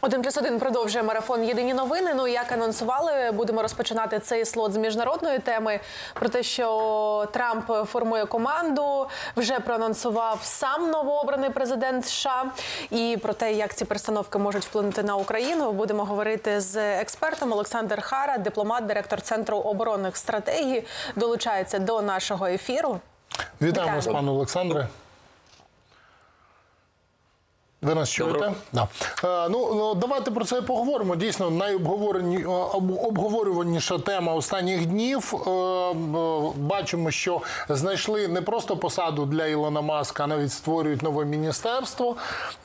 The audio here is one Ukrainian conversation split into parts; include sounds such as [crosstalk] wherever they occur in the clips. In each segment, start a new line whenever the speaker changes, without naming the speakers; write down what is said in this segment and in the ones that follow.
Один плюс один продовжує марафон Єдині новини. Ну як анонсували, будемо розпочинати цей слот з міжнародної теми про те, що Трамп формує команду. Вже проанонсував сам новообраний президент США. І про те, як ці перестановки можуть вплинути на Україну, будемо говорити з експертом Олександр Хара, дипломат, директор центру оборонних стратегій, долучається до нашого ефіру.
Вітаємо вас, пане Олександре. Ви нас чуєте? Да. Е, ну, ну, давайте про це поговоримо. Дійсно, найобговорені- е, тема останніх днів. Е, е, бачимо, що знайшли не просто посаду для Ілона Маска, а навіть створюють нове міністерство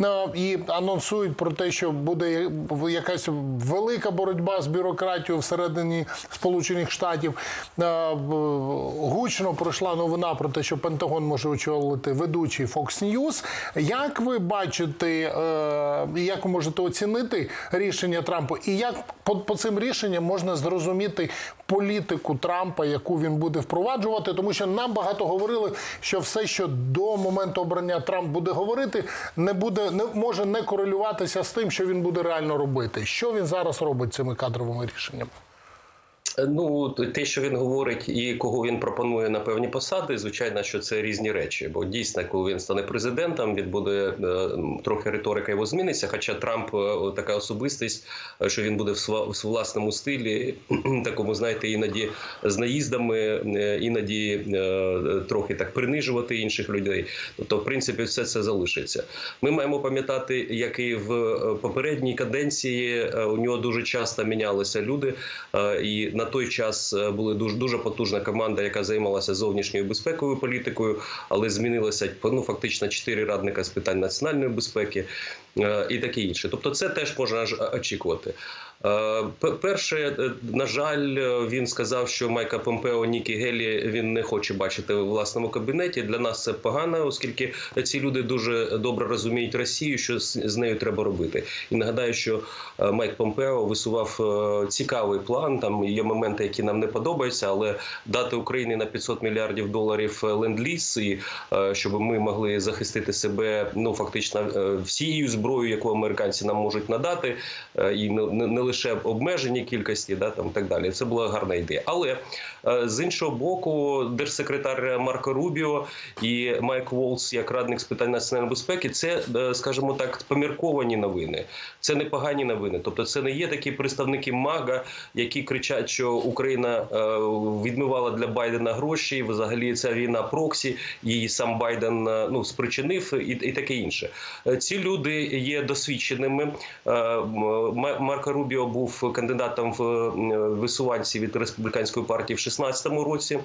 е, і анонсують про те, що буде якась велика боротьба з бюрократією всередині Сполучених Штатів. Е, в- Гучно пройшла новина про те, що Пентагон може очолити ведучий Fox News. Як ви бачите, е, і як можете оцінити рішення Трампа? І як по, по цим рішенням можна зрозуміти політику Трампа, яку він буде впроваджувати? Тому що нам багато говорили, що все, що до моменту обрання Трамп буде говорити, не буде не може не корелюватися з тим, що він буде реально робити. Що він зараз робить цими кадровими рішеннями?
Ну, те, що він говорить, і кого він пропонує на певні посади, звичайно, що це різні речі. Бо дійсно, коли він стане президентом, він буде е, трохи риторика його зміниться. Хоча Трамп е, така особистість, е, що він буде в власному стилі, [clears throat] такому, знаєте, іноді з наїздами, іноді трохи так принижувати інших людей. Тобто, в принципі, все це залишиться. Ми маємо пам'ятати, як і в попередній каденції у нього дуже часто мінялися люди, і на той час е, була дуже дуже потужна команда, яка займалася зовнішньою безпековою політикою, але змінилося ну, фактично чотири радника з питань національної безпеки е, і таке інше. Тобто, це теж можна очікувати. Е, пе- Перше, е, на жаль, е, він сказав, що Майка Помпео Нікі Гелі він не хоче бачити в власному кабінеті. Для нас це погано, оскільки ці люди дуже добре розуміють Росію, що з нею треба робити. І нагадаю, що Майк Помпео висував цікавий план. Там є моменти, які нам не подобаються, але дати Україні на 500 мільярдів доларів ленд-ліз, і щоб ми могли захистити себе, ну фактично всією зброєю, яку американці нам можуть надати, і не, не, лише обмежені кількості, да там так далі. Це була гарна ідея. Але е, з іншого боку, держсекретар Марко Рубіо і Майк Волс, як радник з питань національної безпеки, це, е, скажімо так, помірковані новини. Це не погані новини. Тобто, це не є такі представники МАГА, які кричать, що Україна е, відмивала для Байдена гроші. Взагалі, ця війна проксі, її сам Байден ну спричинив, і, і таке інше. Ці люди є досвідченими. Марко Рубіо був кандидатом в висуванці від республіканської партії в 2016 році.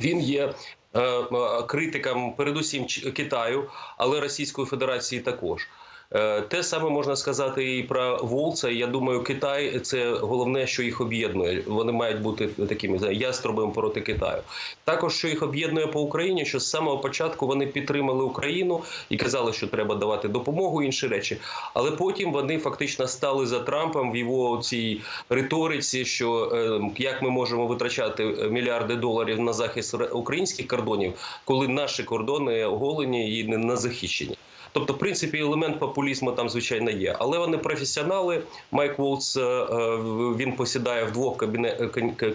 Він є е, критиком, передусім Китаю, але Російської Федерації також. Е, Те саме можна сказати і про Волца. Я думаю, Китай це головне, що їх об'єднує. Вони мають бути такими яструбом проти Китаю. Також що їх об'єднує по Україні, що з самого початку вони підтримали Україну і казали, що треба давати допомогу інші речі. Але потім вони фактично стали за Трампом в його цій риториці, що е, як ми можемо витрачати мільярди доларів на захист українських кордонів, коли наші кордони оголені і не, не захищені. Тобто, в принципі, елемент популізму там звичайно є, але вони професіонали. Майк Волц е, е, він посідає в двох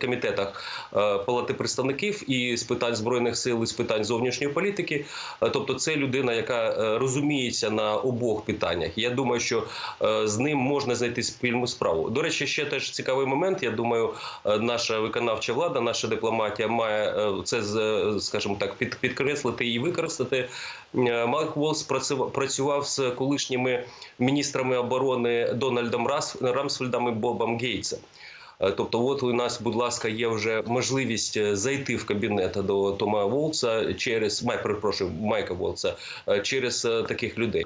комітетах е, палати представників і з питань збройних сил, і з питань зовнішньої політики. Тобто, це людина, яка розуміється на обох питаннях. Я думаю, що з ним можна знайти спільну справу. До речі, ще теж цікавий момент. Я думаю, наша виконавча влада, наша дипломатія має це скажімо так під, підкреслити і використати. Е, Майк Волс працював, з колишніми міністрами оборони Дональдом Рамсфельдом і Бобом Гейтсом. Е, Тобто, от у нас, будь ласка, є вже можливість е, зайти в кабінет до Тома Волца через Май, перепрошую, Майка Волца через таких людей.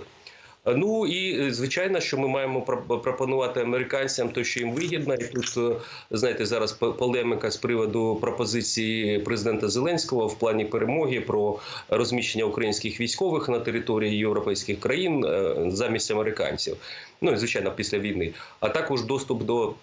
Е, Ну і е, звичайно, що ми маємо про- пропонувати американцям те, що їм вигідно. І тут е, знаєте, зараз по- полеміка з приводу пропозиції президента Зеленського в плані перемоги про розміщення українських військових на території європейських країн замість американців. Ну і звичайно, після війни, а також доступ до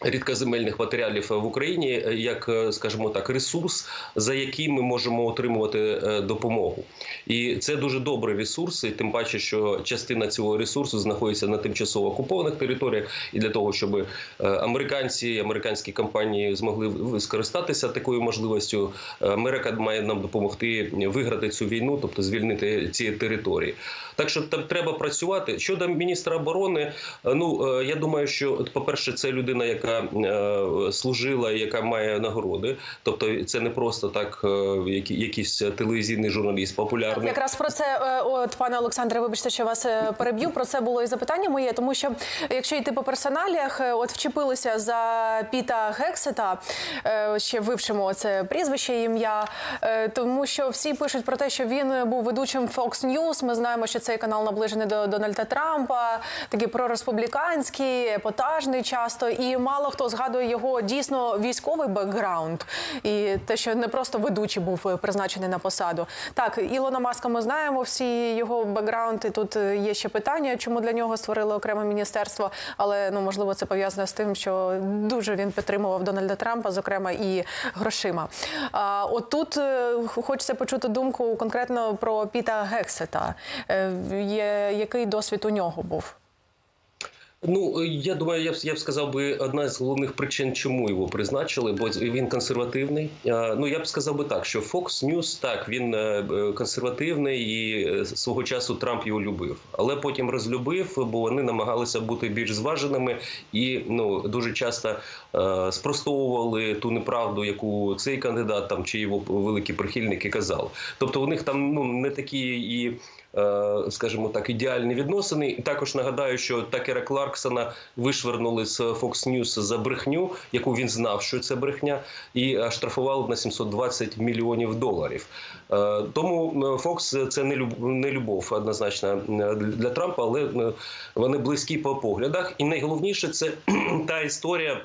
Рідкоземельних матеріалів в Україні е, як, е, скажімо так, ресурс, за який ми можемо отримувати е, допомогу, і це дуже добрий ресурс, і тим паче, що частина цього ресурсу знаходиться на тимчасово окупованих територіях, і для того, щоб е, американці, американські компанії змогли скористатися такою можливістю, е, Америка має нам допомогти виграти цю війну, тобто звільнити ці території. Так що там треба працювати щодо міністра оборони. е, Ну е, я думаю, що по перше, це людина, яка е, служила, яка має нагороди. Тобто, це не просто так, е, якийсь телевізійний журналіст, популярний.
Якраз про це, е, от пане Олександре, вибачте, що вас переб'ю. Про це було і запитання моє, тому що якщо йти по персоналіях, от вчепилися за Піта Гексета, ще вивчимо це прізвище, ім'я, тому що всі пишуть про те, що він був ведучим Fox News. Ми знаємо, що цей канал наближений до Дональда Трампа, такий прореспубліканський, епатажний часто, і мало хто згадує його дійсно військовий бекграунд, і те, що не просто ведучий був е, призначений на посаду. Так, Ілона Маска, ми знаємо всі його бекграунд, і тут е, є ще питання, чому для нього створили окреме міністерство. Але ну можливо це пов'язано з тим, що дуже він підтримував Дональда Трампа, зокрема і грошима. А от тут е, хочеться почути думку конкретно про Піта Гексета. Є який досвід у нього був?
Ну я думаю, я б я б сказав би одна з головних причин, чому його призначили, бо він консервативний. Ну я б сказав би так, що Fox News, так він е, е, консервативний і е, свого часу Трамп його любив, але потім розлюбив, бо вони намагалися бути більш зваженими і ну дуже часто спростовували ту неправду, яку цей кандидат там чи його великі прихильники казали. Тобто у них там ну не такі і скажімо так, ідеальні відносини. І також нагадаю, що Такера Кларксона вишвернули з Fox News за брехню, яку він знав, що це брехня, і е, штрафували на 720 мільйонів доларів. Е, Тому е, Fox – це не люб- любов однозначно е, для Трампа, але е, вони близькі по поглядах. І найголовніше це [clears throat] та історія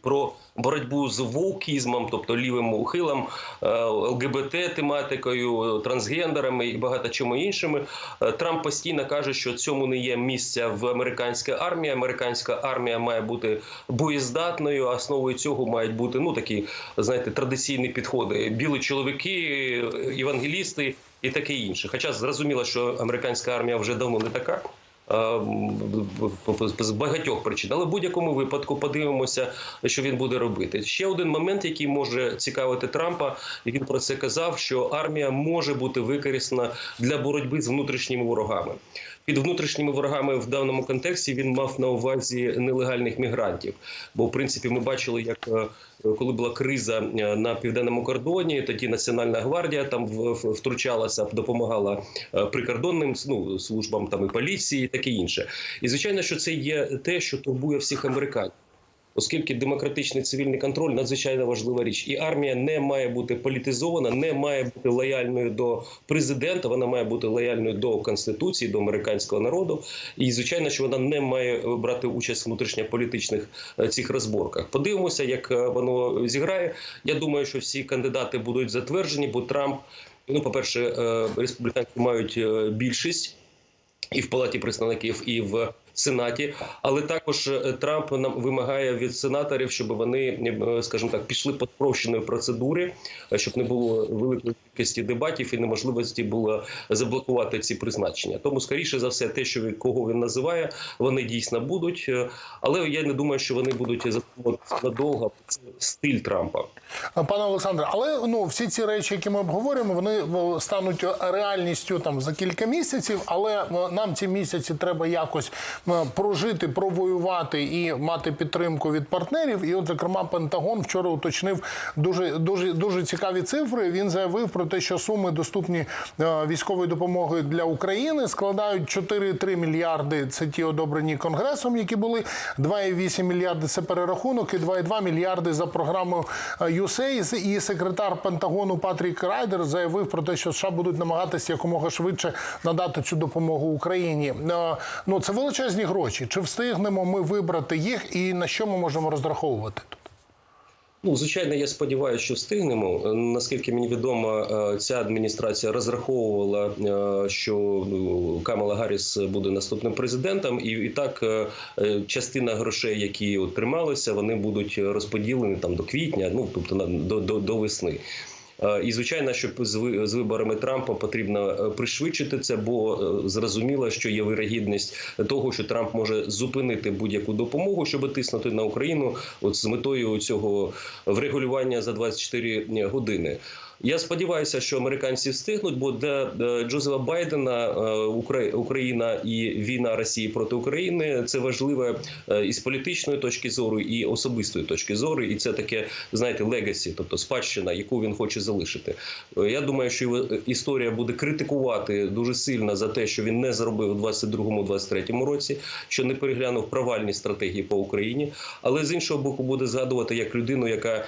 про боротьбу з вовкізмом, тобто лівим ухилом, е, ЛГБТ тематикою, трансгендерами і багато чому іншими. Е, Трамп постійно каже, що цьому не є місця в американській армії. Американська армія має бути боєздатною. Основою цього мають бути ну такі, знаєте, традиційні підходи: білі чоловіки, євангелісти і таке інше. Хоча зрозуміло, що американська армія вже давно не така. Е, з багатьох причин, але в будь-якому випадку подивимося, що він буде робити. Ще один момент, який може цікавити Трампа, він про це казав: що армія може бути використана для боротьби з внутрішніми ворогами. Під внутрішніми ворогами в даному контексті він мав на увазі нелегальних мігрантів. Бо в принципі ми бачили, як е, коли була криза е, на південному кордоні, тоді Національна гвардія там втручалася, допомагала е, прикордонним ну, службам там і поліції, і таке інше. І звичайно, що це є те, що турбує всіх американців. Оскільки демократичний цивільний контроль надзвичайно важлива річ, і армія не має бути політизована, не має бути лояльною до президента. Вона має бути лояльною до конституції, до американського народу. І звичайно, що вона не має брати участь в внутрішньополітичних е, цих розборках. Подивимося, як е, воно зіграє. Я думаю, що всі кандидати будуть затверджені, бо Трамп, ну по перше, е, республіканці мають е, більшість і в палаті представників, і в сенаті. Але також е, Трамп нам вимагає від сенаторів, щоб вони, е, скажімо так, пішли по спрощеної процедури, е, щоб не було великої кількості дебатів і неможливості було заблокувати ці призначення. Тому, скоріше за все, те, що кого він називає, вони дійсно будуть. Е, Але я не думаю, що вони будуть надовго. Це стиль Трампа.
Пане Олександре, але ну всі ці речі, які ми обговорюємо, вони стануть реальністю там за кілька місяців. Але нам ці місяці треба якось прожити, провоювати і мати підтримку від партнерів. І, от, зокрема, Пентагон вчора уточнив дуже дуже дуже цікаві цифри. Він заявив про те, що суми доступні е, військової допомоги для України складають 4,3 мільярди. Це ті одобрені конгресом, які були 2,8 мільярди. Це перерахунок, і 2,2 мільярди за програмою е, USAID. І секретар Пентагону Патрік Райдер заявив про те, що США будуть намагатися якомога швидше надати цю допомогу Україні. Е, Ну це величезні гроші. Чи встигнемо ми вибрати їх, і на що ми можемо розраховувати?
Ну, звичайно, я сподіваюся, що встигнемо. Е, Наскільки мені відомо, е, ця адміністрація розраховувала, е, що ну, Камала Гарріс буде наступним президентом, і, і так частина грошей, які отрималися, вони будуть розподілені там до квітня, ну тобто до, до, до весни. Е, І звичайно, що з ви- з виборами Трампа потрібно е, пришвидшити це, бо е, зрозуміло, що є вирогідність того, що Трамп може зупинити будь-яку допомогу, щоб тиснути на Україну, от з метою цього врегулювання за 24 години. Я сподіваюся, що американці встигнуть, бо для е, Джозефа Байдена е, Україна і війна Росії проти України це важливе е, і з політичної точки зору, і особистої точки зору. І це таке, знаєте, легасі, тобто спадщина, яку він хоче залишити. Я думаю, що його історія буде критикувати дуже сильно за те, що він не зробив у 22-23 році, що не переглянув провальні стратегії по Україні, але з іншого боку буде згадувати як людину, яка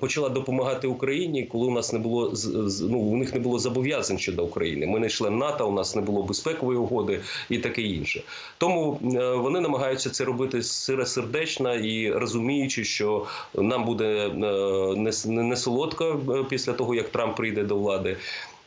почала допомагати Україні, коли у нас не було ну, у них не було зобов'язань щодо України. Ми не член НАТО, у нас не було безпекової угоди і таке інше. Тому е, вони намагаються це робити сиросердечно і розуміючи, що нам буде е, не, солодко е, після того, як Трамп прийде до влади.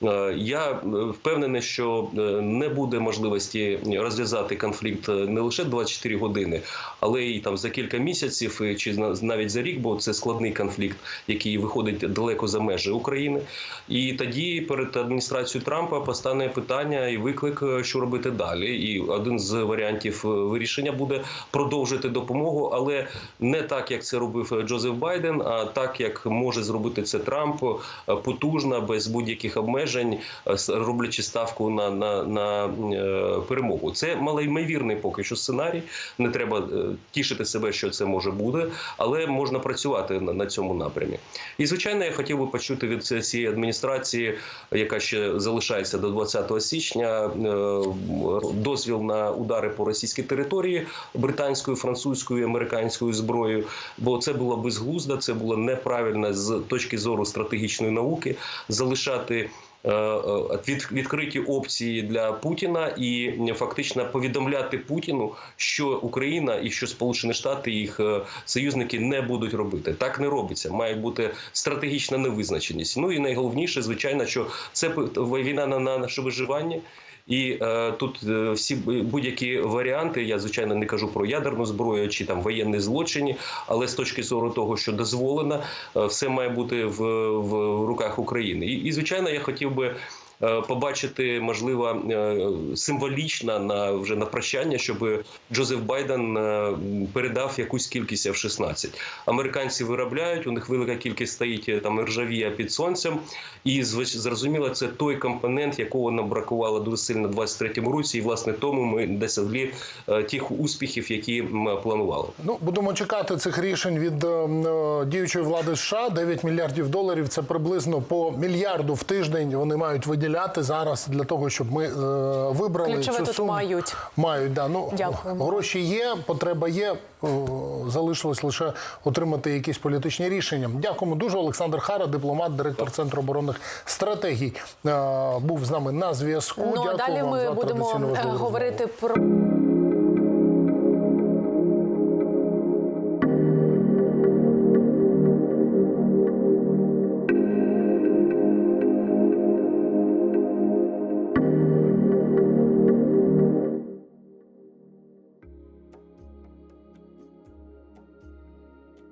Е, Я е, впевнений, що е, не буде можливості розв'язати конфлікт не лише 24 години, але й там за кілька місяців чи на- навіть за рік, бо це складний конфлікт, який виходить далеко за межі України. І тоді перед адміністрацією Трампа постане питання і виклик, що робити далі. І один з варіантів вирішення буде продовжити допомогу, але не так, як це робив Джозеф Байден, а так, як може зробити це Трамп потужно, без будь-яких обмежень, е, с- роблячи ставку на, на, на е, перемогу. Це малоймовірний поки що сценарій. Не треба е, тішити себе, що це може бути, але можна працювати на, на цьому напрямі. І звичайно, я хотів би почути від цієї адміністрації, яка ще залишається до 20 січня, е, дозвіл на удари по російській території британською, французькою, американською зброєю. Бо це було безглуздо, це було неправильно з точки зору стратегічної науки залишати. Е, е, від- відкриті опції для Путіна і фактично повідомляти Путіну, що Україна і що Сполучені Штати їх е, союзники не будуть робити. Так не робиться. Має бути стратегічна невизначеність. Ну і найголовніше, звичайно, що це війна на на наше виживання. І е, тут е, всі будь-які варіанти, я звичайно не кажу про ядерну зброю чи там воєнні злочини, але з точки зору того, що дозволено, е, все має бути в, в руках України. І, і звичайно, я хотів би. Е, Побачити можливо е, символічно на вже на прощання, щоб Джозеф Байден е, передав якусь кількість F-16. Американці виробляють, у них велика кількість стоїть там ржавія під сонцем, і зрозуміло, це той компонент, якого нам бракувало дуже сильно в 23-му році, і власне тому ми досягли тих успіхів, які м, планували.
Ну, будемо чекати цих рішень від діючої влади США. 9 мільярдів доларів це приблизно по мільярду в тиждень. Вони мають виділяти зараз для того, щоб ми е, вибрали
Ключове
цю
тут
суму.
мають.
Мають, да. Ну, гроші є, потреба є. Залишилось лише отримати якісь політичні рішення. Дякуємо дуже. Олександр Хара, дипломат, директор центру оборонних стратегій, е, був з нами на зв'язку.
Ну
Дякую
далі
вам
ми
за
будемо е,
розмову.
говорити про.